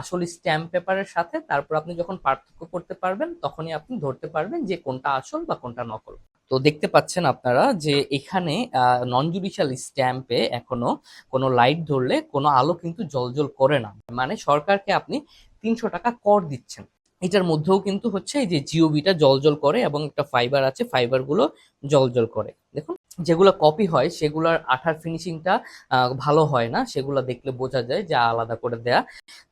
আসল স্ট্যাম্প পেপারের সাথে তারপর আপনি যখন পার্থক্য করতে পারবেন, তখনই আপনি ধরতে পারবেন যে কোনটা আসল বা কোনটা নকল। তো দেখতে পাচ্ছেন আপনারা যে এখানে নন জুডিশিয়াল স্ট্যাম্পে এখনও কোনো লাইট ধরলে কোনো আলো কিন্তু জলজল করে না। মানে সরকারকে আপনি তিনশো টাকা কর দিচ্ছেন। এটার মধ্যেও কিন্তু হচ্ছে এই যে জিওবিটা জলজল করে এবং একটা ফাইবার আছে ফাইবারগুলো জলজল করে। দেখুন যেগুলো কপি হয়, সেগুলোর আঠার ফিনিশিংটা ভালো হয় না। সেগুলো দেখলে বোঝা যায় যে আলাদা করে দেয়া।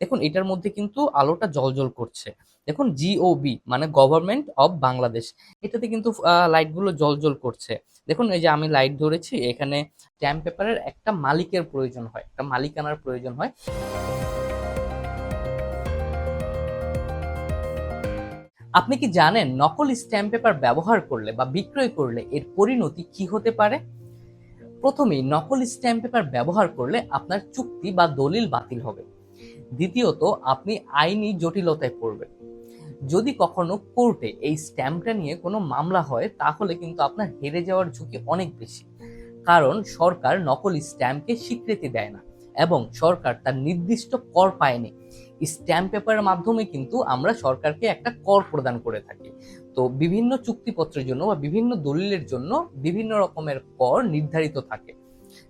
দেখুন, এটার মধ্যে কিন্তু আলোটা জলজল করছে। দেখুন জিওবি মানে গভর্নমেন্ট অফ বাংলাদেশ এটাতে কিন্তু লাইটগুলো জলজল করছে। দেখুন, এই যে আমি লাইট ধরেছি, এখানে স্ট্যাম্প পেপারের একটা মালিকের প্রয়োজন হয়। একটা মালিকানার প্রয়োজন হয়। আপনি কি জানেন নকল স্ট্যাম্প পেপার ব্যবহার করলে বা বিক্রয় করলে এর পরিণতি কি হতে পারে? প্রথমেই নকল স্ট্যাম্প পেপার ব্যবহার করলে আপনার চুক্তি বা দলিল বাতিল হবে। দ্বিতীয়ত, আপনি আইনি জটিলতায় পড়বেন। যদি কখনো কোর্টে এই স্ট্যাম্পটা নিয়ে কোনো মামলা হয়, তাহলে কিন্তু আপনার হেরে যাওয়ার ঝুঁকি অনেক বেশি। কারণ সরকার নকল স্ট্যাম্পকে স্বীকৃতি দেয় না এবং সরকার তার নির্দিষ্ট কর পায়নি। স্ট্যাম্প পেপারের মাধ্যমে কিন্তু আমরা সরকারকে একটা কর প্রদান করে থাকি। তো বিভিন্ন চুক্তিপত্রের জন্য বা বিভিন্ন দলিলের জন্য বিভিন্ন রকমের কর নির্ধারিত থাকে।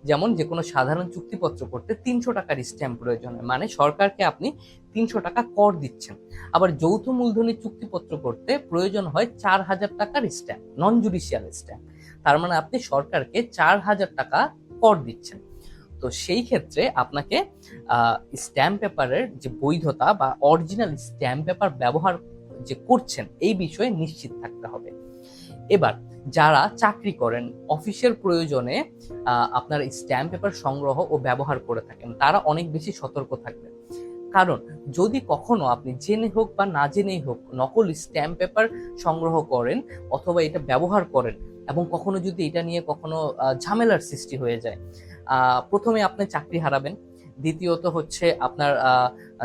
যেমন যে কোনো সাধারণ চুক্তিপত্র করতে তিনশো টাকার স্ট্যাম্প প্রয়োজন হয়। মানে সরকারকে আপনি তিনশো টাকা কর দিচ্ছেন। আবার যৌথ মূলধনের চুক্তিপত্র করতে প্রয়োজন হয় চার হাজার টাকার স্ট্যাম্প নন জুডিশিয়াল স্ট্যাম্প। তার মানে আপনি সরকারকে চার হাজার টাকা কর দিচ্ছেন। তো সেই ক্ষেত্রে আপনাকে স্ট্যাম্প পেপারের যে বৈধতা বা অরিজিনাল স্ট্যাম্প পেপার ব্যবহার যে করছেন, এই বিষয়ে নিশ্চিত থাকতে হবে। এবার, যারা চাকরি করেন, অফিসের প্রয়োজনে আপনার স্ট্যাম্প পেপার সংগ্রহ ও ব্যবহার করে থাকেন, তারা অনেক বেশি সতর্ক থাকবেন। কারণ, যদি কখনো আপনি জেনে হোক বা না জেনেই হোক, নকল স্ট্যাম্প পেপার সংগ্রহ করেন অথবা এটা ব্যবহার করেন এবং কখনো যদি এটা নিয়ে কখনো ঝামেলার সৃষ্টি হয়ে যায় প্রথমে আপনি চাকরি হারাবেন, দ্বিতীয়ত হচ্ছে আপনার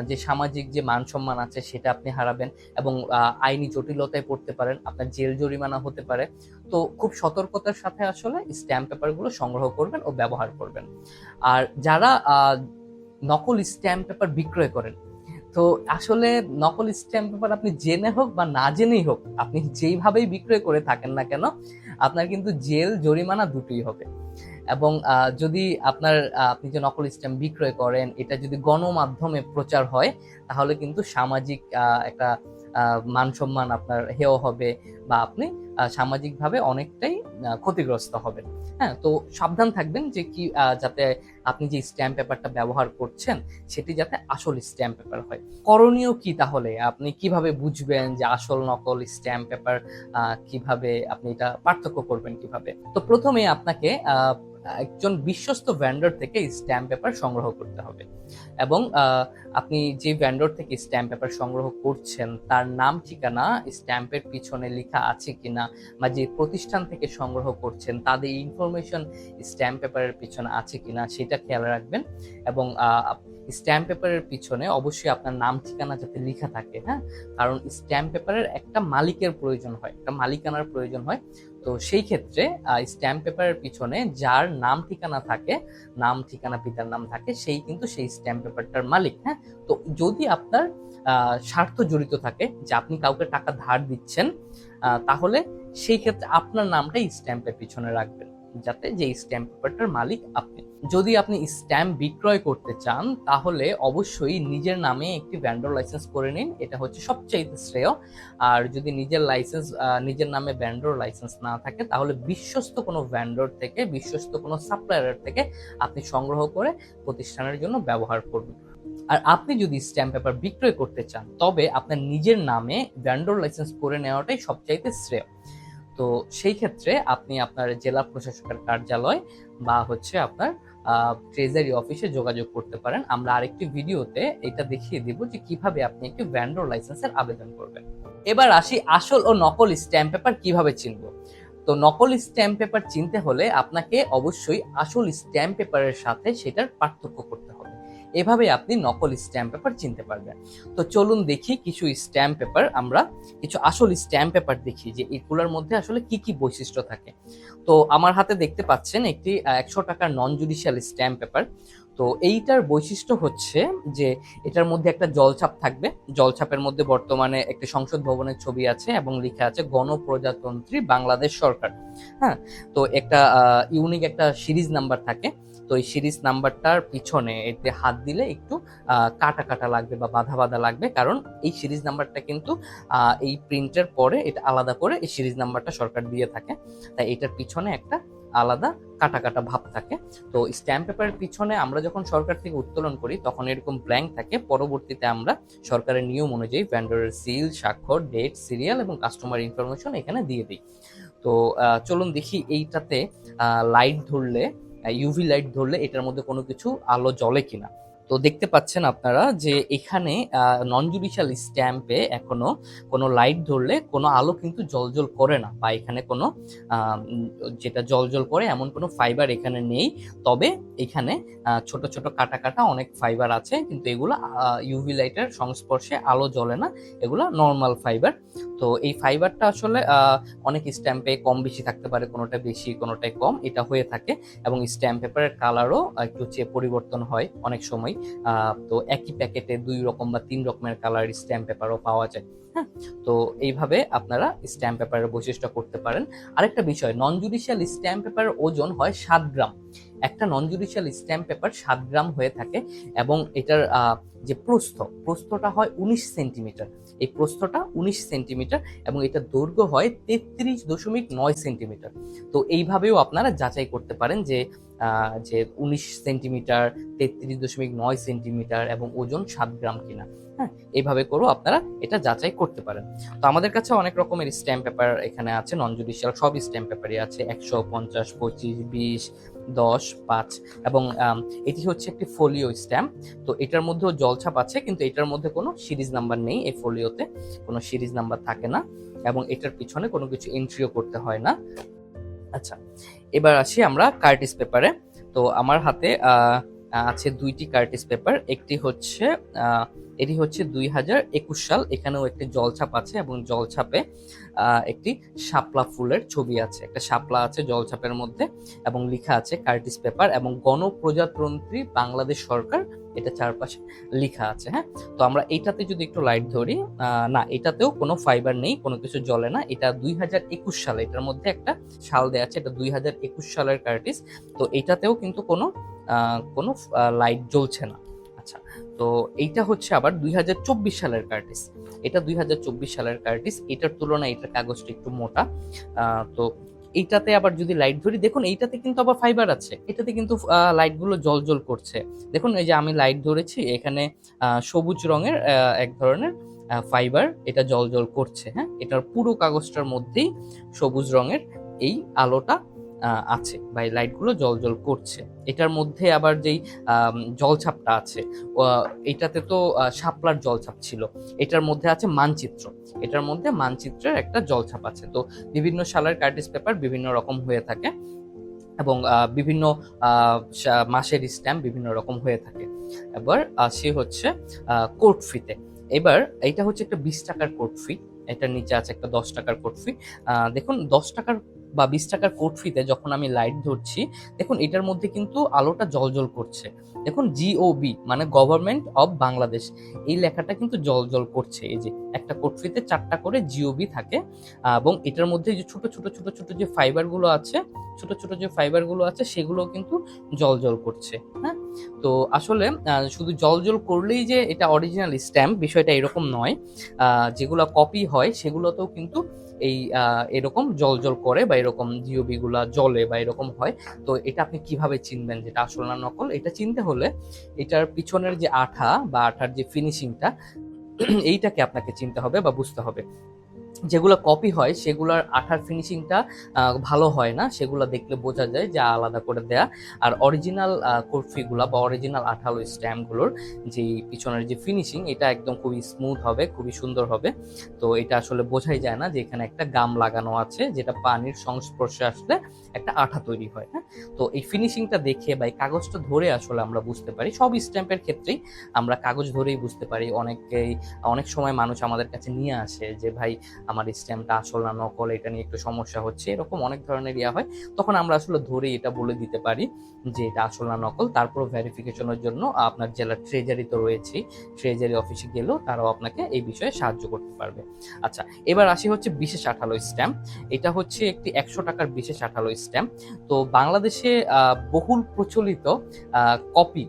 যে সামাজিক যে মান সম্মান আছে সেটা আপনি হারাবেন এবং আইনি জটিলতায় পড়তে পারেন, আপনার জেল জরিমানা হতে পারে। তো খুব সতর্কতার সাথে আসলে স্ট্যাম্প পেপারগুলো সংগ্রহ করবেন ও ব্যবহার করবেন। আর যারা নকল স্ট্যাম্প পেপার বিক্রয় করেন, তো আসলে নকল স্ট্যাম্প পেপার আপনি জেনে হোক বা না জেনেই হোক, আপনি যেইভাবেই বিক্রয় করে থাকেন না কেন, আপনার কিন্তু জেল জরিমানা দুটোই হবে। এবং যদি আপনার আপনি যে নকল স্ট্যাম্প বিক্রয় করেন, এটা যদি গণমাধ্যমে প্রচার হয়, তাহলে কিন্তু সামাজিক একটা মান সম্মান আপনার হেয় হবে বা আপনি সামাজিকভাবে অনেকটাই ক্ষতিগ্রস্ত হবেন। হ্যাঁ তো সাবধান থাকবেন যে কি যাতে আপনি যে স্ট্যাম্প পেপারটা ব্যবহার করছেন, সেটি যাতে আসল স্ট্যাম্প পেপার হয়। করণীয় কি তাহলে? আপনি কীভাবে বুঝবেন যে আসল নকল স্ট্যাম্প পেপার কীভাবে আপনি এটা পার্থক্য করবেন কীভাবে? তো প্রথমে আপনাকে একজন বিশ্বস্ত ভ্যান্ডর থেকে স্ট্যাম্প পেপার সংগ্রহ করতে হবে। এবং আপনি যে ভ্যান্ডর থেকে স্ট্যাম্প পেপার সংগ্রহ করছেন, তার নাম, ঠিকানা স্ট্যাম্পের পিছনে লেখা আছে কিনা বা যে প্রতিষ্ঠান থেকে সংগ্রহ করছেন, তাদের ইনফরমেশন স্ট্যাম্প পেপারের পিছনে আছে কিনা, সেটা খেয়াল রাখবেন। এবং স্ট্যাম্প পেপারের পিছনে অবশ্যই আপনার নাম, ঠিকানা যাতে লেখা থাকে হ্যাঁ? কারণ স্ট্যাম্প পেপারের একটা মালিকের প্রয়োজন হয়, একটা মালিকানার প্রয়োজন হয়। তো সেই ক্ষেত্রে স্ট্যাম্প পেপারের পিছনে যার নাম, ঠিকানা থাকে, নাম, ঠিকানা, পিতার নাম থাকে, সেই কিন্তু সেই স্ট্যাম্প পেপারটার মালিক হ্যাঁ? তো যদি আপনার স্বার্থ জড়িত থাকে, যে আপনি কাউকে টাকা ধার দিচ্ছেন তাহলে সেই ক্ষেত্রে আপনার নামটাই স্ট্যাম্পের পিছনে রাখবেন। যাতে যে স্ট্যাম্প পেপারটার মালিক আপনি। যদি আপনি স্ট্যাম্প বিক্রয় করতে চান, তাহলে অবশ্যই নিজের নামে একটি ভ্যান্ডর লাইসেন্স করে নিন। এটা হচ্ছে সবচেয়ে শ্রেয়। আর যদি নিজের লাইসেন্স নিজের নামে ভ্যান্ডর লাইসেন্স না থাকে, তাহলে বিশ্বস্ত কোনো ভ্যান্ডর থেকে, বিশ্বস্ত কোনো সাপ্লায়ারের থেকে আপনি সংগ্রহ করে প্রতিষ্ঠানের জন্য ব্যবহার করবেন আর আপনি যদি স্ট্যাম্প পেপার বিক্রয় করতে চান, তবে আপনার নিজের নামে ভ্যান্ডর লাইসেন্স করে নেওয়াটাই সবচাইতে শ্রেয়। তো সেই ক্ষেত্রে আপনি আপনার জেলা প্রশাসকের কার্যালয় বা হচ্ছে আপনার ট্রেজারি অফিসে যোগাযোগ করতে পারেন। আমরা আরেকটি ভিডিওতে এটা দেখিয়ে দিব যে কীভাবে আপনি একটি ভ্যান্ডর লাইসেন্সের আবেদন করবেন। এবার আসি আসল ও নকল স্ট্যাম্প পেপার কীভাবে চিনব? তো নকল স্ট্যাম্প পেপার চিনতে হলে আপনাকে অবশ্যই আসল স্ট্যাম্প পেপারের সাথে সেটার পার্থক্য করতে এভাবে আপনি নকল স্ট্যাম্প পেপার চিনতে পারবেন। তো চলুন দেখি কিছু স্ট্যাম্প পেপার আমরা, কিছু আসল স্ট্যাম্প পেপার দেখি যে এগুলোর মধ্যে আসলে কি কি বৈশিষ্ট্য থাকে। তো আমার হাতে দেখতে পাচ্ছেন একটি একশো টাকার নন জুডিশিয়াল স্ট্যাম্প পেপার। তো এইটার বৈশিষ্ট্য হচ্ছে যে এটার মধ্যে একটা জলছাপ থাকবে। জলছাপের মধ্যে বর্তমানে একটি সংসদ ভবনের ছবি আছে এবং লিখা আছে গণপ্রজাতন্ত্রী বাংলাদেশ সরকার। হ্যাঁ তো একটা ইউনিক একটা সিরিজ নাম্বার থাকে। তো এই সিরিজ নাম্বারটার পিছনে এতে হাত দিলে একটু কাটা কাটা লাগবে বা বাধা বাধা লাগবে। কারণ এই সিরিজ নাম্বারটা কিন্তু এই প্রিন্টের পরে এটা আলাদা করে এই সিরিজ নাম্বারটা সরকার দিয়ে থাকে। তাই এটার পিছনে একটা আলাদা কাটা কাটা ভাব থাকে। তো স্ট্যাম্প পেপারের পিছনে আমরা যখন সরকার থেকে উত্তোলন করি, তখন এরকম ব্ল্যাঙ্ক থাকে। পরবর্তীতে আমরা সরকারের নিয়ম অনুযায়ী ভ্যান্ডারের সিল, স্বাক্ষর, ডেট, সিরিয়াল এবং কাস্টমার ইনফরমেশন এখানে দিয়ে দিই। তো চলুন দেখি এইটাতে লাইট ধরলে ইউভি লাইট ধরলে এটার মধ্যে কোনো কিছু আলো জ্বলে কিনা। তো দেখতে পাচ্ছেন আপনারা যে এখানে নন জুডিশিয়াল স্ট্যাম্পে এখনও কোনো লাইট ধরলে কোনো আলো কিন্তু জলজল করে না বা এখানে কোনো যেটা জলজল করে এমন কোনো ফাইবার এখানে নেই। তবে এখানে ছোট ছোট কাটা কাটা অনেক ফাইবার আছে কিন্তু এগুলো ইউভি লাইটের সংস্পর্শে আলো জ্বলে না। এগুলো নর্মাল ফাইবার তো এই ফাইবারটা আসলে অনেক স্ট্যাম্পে কম বেশি থাকতে পারে, কোনোটা বেশি, কোনোটাই কম। এটা হয়ে থাকে এবং স্ট্যাম্প পেপারের কালারও একটু চেয়ে পরিবর্তন হয় অনেক সময়। তো একই প্যাকেটে দুই রকম বা তিন রকমের কালার স্ট্যাম্প পেপারও পাওয়া যায়। হ্যাঁ তো এইভাবে আপনারা স্ট্যাম্প পেপারের বৈশিষ্ট্য করতে পারেন। আরেকটা বিষয় নন জুডিশিয়াল স্ট্যাম্প পেপারের ওজন হয় সাত গ্রাম। একটা নন জুডিশিয়াল স্ট্যাম্প পেপার সাত গ্রাম হয়ে থাকে এবং এটার যে প্রস্থ, প্রস্থটা হয় উনিশ সেন্টিমিটার। এই প্রস্থটা উনিশ সেন্টিমিটার এবং এটার দৈর্ঘ্য হয় তেত্রিশ দশমিক নয় সেন্টিমিটার। তো এইভাবেও আপনারা যাচাই করতে পারেন যে যে উনিশ সেন্টিমিটার, তেত্রিশ দশমিক নয় সেন্টিমিটার এবং ওজন সাত গ্রাম কিনা। হ্যাঁ এইভাবে করেও আপনারা এটা যাচাই করতে পারেন। তো আমাদের কাছে অনেক রকমের স্ট্যাম্প পেপার এখানে আছে নন জুডিশিয়াল সব স্ট্যাম্প পেপারই আছে, একশো পঞ্চাশ, পঁচিশ, বিশ, দশ, পাঁচ এবং এটি হচ্ছে একটি ফোলিও স্ট্যাম্প। তো এটার মধ্যেও জলছাপ আছে, কিন্তু এটার মধ্যে কোনো সিরিজ নাম্বার নেই, এই ফোলিওতে কোনো সিরিজ নাম্বার থাকে না এবং এটার পিছনে কোনো কিছু এন্ট্রিও করতে হয় না। আচ্ছা এবার আসি আমরা কার্টিস পেপারে। তো আমার হাতে আছে দুইটি কার্টিস পেপার। একটি হচ্ছে এটি হচ্ছে দুই হাজার একুশ সাল। এখানেও একটি জলছাপ আছে এবং জলছাপে একটি শাপলা ফুলের ছবি আছে। একটা শাপলা আছে জলছাপের মধ্যে এবং লেখা আছে কার্টিস পেপার এবং গণপ্রজাতন্ত্রী বাংলাদেশ সরকার এটা চারপাশে লেখা আছে হ্যাঁ? তো আমরা এটাতে যদি একটু লাইট ধরি না, এটাতেও কোনো ফাইবার নেই, কোনো কিছু জ্বলে না। এটা দুই হাজার একুশ সালে। এটার মধ্যে একটা সাল দেওয়া আছে, এটা দুই হাজার একুশ সালের কার্টিস। তো এটাতেও কিন্তু কোনো কোনো লাইট জ্বলছে না। আচ্ছা তো এইটা হচ্ছে আবার দুই হাজার চব্বিশ সালের কার্টিস এটা দুই হাজার চব্বিশ সালের কার্টিস এটার তুলনায় এটার কাগজটা একটু মোটা। তো এইটাতে আবার যদি লাইট ধরি, দেখুন এইটাতে কিন্তু আবার ফাইবার আছে। এটাতে কিন্তু লাইটগুলো জল জল করছে। দেখুন এই যে আমি লাইট ধরেছি, এখানে সবুজ রঙের এক ধরনের ফাইবার এটা জল জল করছে হ্যাঁ? এটার পুরো কাগজটার মধ্যেই সবুজ রঙের এই আলোটা আছে বা এই লাইটগুলো জল জল করছে। এটার মধ্যে আবার যেই জলছাপটা আছে এটাতে তো শাপলার জলছাপ ছিল। এটার মধ্যে আছে মানচিত্র। এটার মধ্যে মানচিত্রের একটা জলছাপ আছে। তো বিভিন্ন সালের কার্টিস পেপার বিভিন্ন রকম হয়ে থাকে এবং বিভিন্ন মাসের স্ট্যাম্প বিভিন্ন রকম হয়ে থাকে। এবার আসি হচ্ছে কোর্ট ফিতে। এবার এইটা হচ্ছে একটা বিশ টাকার কোর্ট ফি। এটার নিচে আছে একটা দশ টাকার কোর্ট ফি। দেখুন, দশ টাকার বা বিশ টাকার কোর্ট ফিতে যখন আমি লাইট ধরছি, দেখুন এটার মধ্যে কিন্তু আলোটা জলজল করছে। দেখুন জিওবি মানে গভর্নমেন্ট অব বাংলাদেশ এই লেখাটা কিন্তু জলজল করছে। এই যে একটা কোটফিতে ফিতে চারটা করে জিওবি থাকে, এবং এটার মধ্যে যে ছোট ছোট ছোট ছোট যে ফাইবারগুলো আছে, ছোট ছোট যে ফাইবারগুলো আছে সেগুলো কিন্তু জলজল করছে। হ্যাঁ? তো আসলে শুধু জলজল করলেই যে এটা অরিজিনাল স্ট্যাম্প বিষয়টা এরকম নয়। যেগুলো কপি হয় সেগুলোতেও কিন্তু এই এরকম জলজল করে বা এরকম জিওবি গুলা জলে বা এরকম হয়। তো এটা আপনি কীভাবে চিনবেন যেটা আসল না নকল? এটা চিনতে হলে এটার পিছনের যে আঠা বা আঠার যে ফিনিশিংটা এইটাকে আপনাকে চিনতে হবে বা বুঝতে হবে। যেগুলো কপি হয়, সেগুলোর আঠার ফিনিশিংটা ভালো হয় না। সেগুলো দেখলে বোঝা যায় যে আলাদা করে দেয়া। আর অরিজিনাল কর্ফিগুলা বা অরিজিনাল আঠালো স্ট্যাম্পগুলোর যে পিছনের যে ফিনিশিং এটা একদম খুবই স্মুথ হবে, খুবই সুন্দর হবে। তো এটা আসলে বোঝাই যায় না যে এখানে একটা গাম লাগানো আছে, যেটা পানির সংস্পর্শে আসলে একটা আঠা তৈরি হয় হ্যাঁ? তো এই ফিনিশিংটা দেখে বা এই কাগজটা ধরে আসলে আমরা বুঝতে পারি। সব স্ট্যাম্পের ক্ষেত্রেই আমরা কাগজ ধরেই বুঝতে পারি। অনেকেই, অনেক সময় মানুষ আমাদের কাছে নিয়ে আসে যে, ভাই আমার স্ট্যাম্পটা আসল না, নকল, এটা নিয়ে একটু সমস্যা হচ্ছে, এরকম অনেক ধরনের ইয়া হয়। তখন আমরা আসলে ধরে এটা বলে দিতে পারি যে এটা আসল না, নকল। তারপর ভেরিফিকেশনের জন্য আপনার জেলার ট্রেজারি তো রয়েছেই ট্রেজারি অফিসে গেলেও তারাও আপনাকে এই বিষয়ে সাহায্য করতে পারবে। আচ্ছা এবার আসি হচ্ছে বিশেষ আঠালো স্ট্যাম্প এটা হচ্ছে একটি একশো টাকার বিশেষ আঠালো স্ট্যাম্প তো বাংলাদেশে বহুল প্রচলিত কপি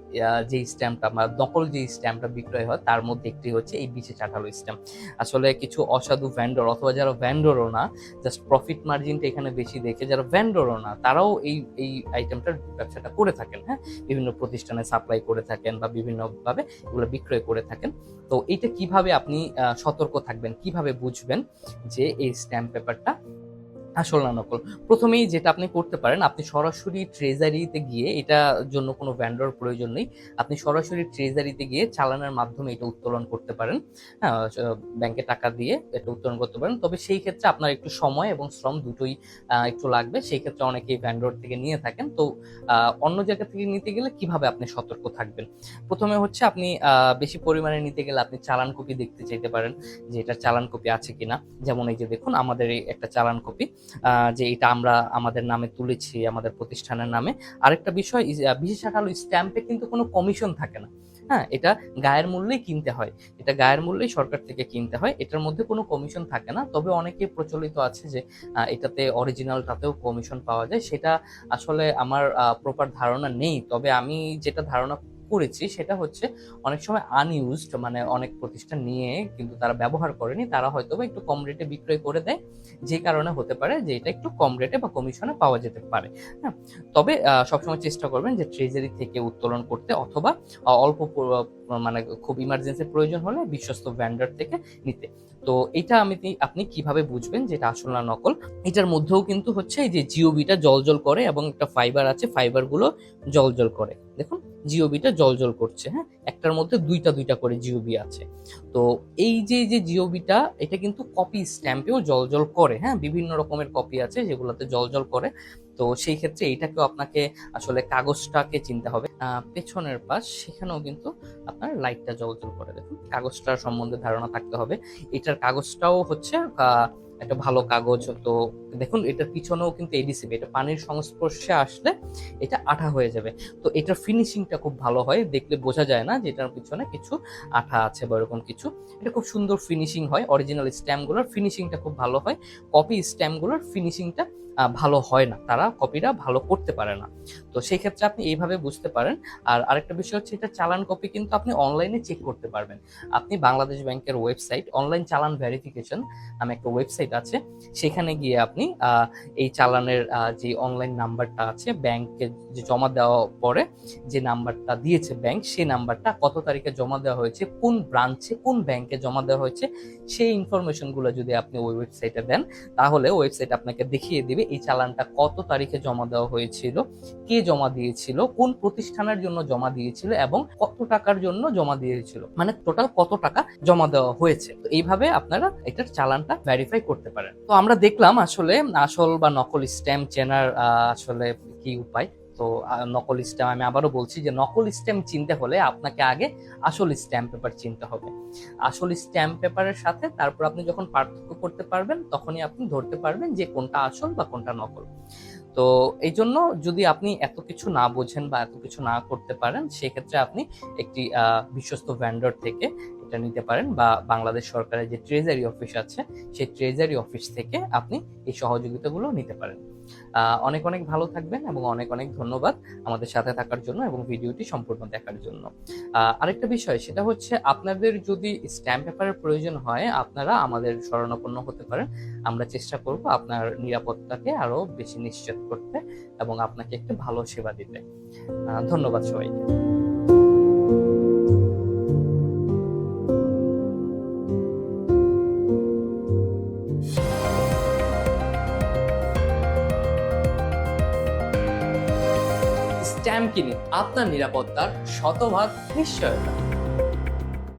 যে স্ট্যাম্পটা বা নকল যে স্ট্যাম্পটা বিক্রয় হয়, তার মধ্যে একটি হচ্ছে এই বিশেষ আঠালো স্ট্যাম্প আসলে কিছু অসাধু ভ্যান্ডর অথবা যারা ভ্যান্ডরও না জাস্ট প্রফিট মার্জিনটা এখানে বেশি দেখে যারা ভ্যান্ডরও না, তারাও এই এই আইটেমটার ব্যবসাটা করে থাকেন হ্যাঁ? বিভিন্ন প্রতিষ্ঠানে সাপ্লাই করে থাকেন বা বিভিন্নভাবে এগুলো বিক্রয় করে থাকেন। তো এইটা কীভাবে আপনি সতর্ক থাকবেন, কীভাবে বুঝবেন যে এই স্ট্যাম্প পেপারটা আসল না নকল। প্রথমেই যেটা আপনি করতে পারেন, আপনি সরাসরি ট্রেজারিতে গিয়ে এটার জন্য কোনো ভ্যান্ডর প্রয়োজন নেই। আপনি সরাসরি ট্রেজারিতে গিয়ে চালানের মাধ্যমে এটা উত্তোলন করতে পারেন। ব্যাংকে টাকা দিয়ে এটা উত্তোলন করতে পারেন। তবে সেই ক্ষেত্রে আপনার একটু সময় এবং শ্রম দুটোই একটু লাগবে। সেই ক্ষেত্রে অনেকেই ভ্যান্ডর থেকে নিয়ে থাকেন। তো অন্য জায়গা থেকে নিতে গেলে কীভাবে আপনি সতর্ক থাকবেন? প্রথমে হচ্ছে আপনি বেশি পরিমাণে নিতে গেলে আপনি চালান কপি দেখতে চাইতে পারেন যে এটা চালান কপি আছে কিনা। যেমন এই যে দেখুন, আমাদের একটা চালান কপি যে এটা আমরা আমাদের নামে তুলেছি, আমাদের প্রতিষ্ঠানের নামে। আরেকটা বিষয় বিশেষ আকার স্ট্যাম্পে কিন্তু কোনো কমিশন থাকে না। হ্যাঁ এটা গায়ের মূল্যেই কিনতে হয়। এটা গায়ের মূল্যেই সরকার থেকে কিনতে হয়। এটার মধ্যে কোনো কমিশন থাকে না। তবে অনেকে প্রচলিত আছে যে এটাতে অরিজিনালটাতেও কমিশন পাওয়া যায়। সেটা আসলে আমার প্রপার ধারণা নেই। তবে আমি যেটা ধারণা করেছি সেটা হচ্ছে অনেক সময় আনইউজড মানে অনেক প্রতিষ্ঠান নিয়ে কিন্তু তারা ব্যবহার করেনি, তারা হয়তো একটু কম রেটে বিক্রয় করে দেয়, যে কারণে হতে পারে যে এটা একটু কম রেটে বা কমিশনে পাওয়া যেতে পারে হ্যাঁ? তবে সবসময় চেষ্টা করবেন যে ট্রেজারি থেকে উত্তোলন করতে অথবা অল্প মানে খুব ইমার্জেন্সি প্রয়োজন হলে বিশ্বস্ত ভ্যান্ডার থেকে নিতে। তো এটা আমি আপনি কীভাবে বুঝবেন যে এটা আসল না নকল? এটার মধ্যেও কিন্তু হচ্ছে এই যে জিওবিটা জলজল করে এবং একটা ফাইবার আছে ফাইবারগুলো জলজল করে। দেখুন জিওবিটা জলজল করছে হ্যাঁ? একটার মধ্যে দুইটা দুইটা করে জিওবি আছে। তো এই যে যে জিওবিটা এটা কিন্তু কপি স্ট্যাম্পেও জলজল করে হ্যাঁ? বিভিন্ন রকমের কপি আছে যেগুলোতে জলজল করে। তো সেই ক্ষেত্রে এইটাকেও আপনাকে আসলে কাগজটাকে চিনতে হবে। পেছনের পাশ, সেখানেও কিন্তু আপনার লাইটটা জলজল করে। দেখুন কাগজটার সম্বন্ধে ধারণা থাকতে হবে। এটার কাগজটাও হচ্ছে একটা ভালো কাগজ। তো দেখুন, এটার পিছনেও কিন্তু এডিসিবি এটা পানির সংস্পর্শে আসলে এটা আঠা হয়ে যাবে। তো এটার ফিনিশিংটা খুব ভালো হয়। দেখলে বোঝা যায় না যে এটার পিছনে কিছু আঠা আছে বা এরকম কিছু। এটা খুব সুন্দর ফিনিশিং হয়। অরিজিনাল স্ট্যাম্পগুলোর ফিনিশিংটা খুব ভালো হয়। কপি স্ট্যাম্পগুলোর ফিনিশিংটা ভালো হয় না। তারা কপিটা ভালো করতে পারে না। তো সেই ক্ষেত্রে আপনি এইভাবে বুঝতে পারেন আর আরেকটা বিষয় হচ্ছে এটা চালান কপি কিন্তু আপনি অনলাইনে চেক করতে পারবেন। আপনি বাংলাদেশ ব্যাংকের ওয়েবসাইট অনলাইন চালান ভেরিফিকেশন নামে একটা ওয়েবসাইট আছে। সেখানে গিয়ে আপনি এই চালানের যে অনলাইন নাম্বারটা আছে, ব্যাংকে যে জমা দেওয়া পরে যে নাম্বারটা দিয়েছে ব্যাংক সেই নাম্বারটা কত তারিখে জমা দেওয়া হয়েছে, কোন ব্রাঞ্চে কোন ব্যাংকে জমা দেওয়া হয়েছে, সেই ইনফরমেশনগুলো যদি আপনি ওই ওয়েবসাইটে দেন, তাহলে ওয়েবসাইট আপনাকে দেখিয়ে দিবে এই চালানটা কত তারিখে জমা দেওয়া হয়েছিল, কে জমা দিয়েছিল, কোন প্রতিষ্ঠানের জন্য জমা দিয়েছিল এবং কত টাকার জন্য জমা দিয়েছিল? মানে টোটাল কত টাকা জমা দেওয়া হয়েছে? তো এইভাবে আপনারা এটার চালানটা ভেরিফাই করতে পারেন। তো আমরা দেখলাম আসলে আসল বা নকল স্ট্যাম্প চেনার আসলে কি উপায়? তো নকল স্ট্যাম্প আমি আবারও বলছি যে নকল স্ট্যাম্প চিনতে হলে আপনাকে আগে আসল স্ট্যাম্প পেপার চিনতে হবে। আসল স্ট্যাম্প পেপারের সাথে তারপর আপনি যখন পার্থক্য করতে পারবেন, তখনই আপনি ধরতে পারবেন যে কোনটা আসল বা কোনটা নকল। তো এই জন্য যদি আপনি এত কিছু না বোঝেন বা এত কিছু না করতে পারেন, সেক্ষেত্রে আপনি একটি বিশ্বস্ত ভ্যান্ডার থেকে এটা নিতে পারেন বা বাংলাদেশ সরকারের যে ট্রেজারি অফিস আছে, সেই ট্রেজারি অফিস থেকে আপনি এই সহযোগিতাগুলো নিতে পারেন। অনেক অনেক ভালো থাকবেন এবং অনেক অনেক ধন্যবাদ আমাদের সাথে থাকার জন্য এবং ভিডিওটি সম্পূর্ণ দেখার জন্য। আরেকটা বিষয়, সেটা হচ্ছে আপনাদের যদি স্ট্যাম্প পেপারের প্রয়োজন হয়, আপনারা আমাদের শরণাপন্ন হতে পারেন। আমরা চেষ্টা করব আপনার নিরাপত্তাকে আরও বেশি নিশ্চিত করতে এবং আপনাকে একটি ভালো সেবা দিতে। ধন্যবাদ সবাইকে। কিনে আপনার নিরাপত্তার শতভাগ নিশ্চয়তা।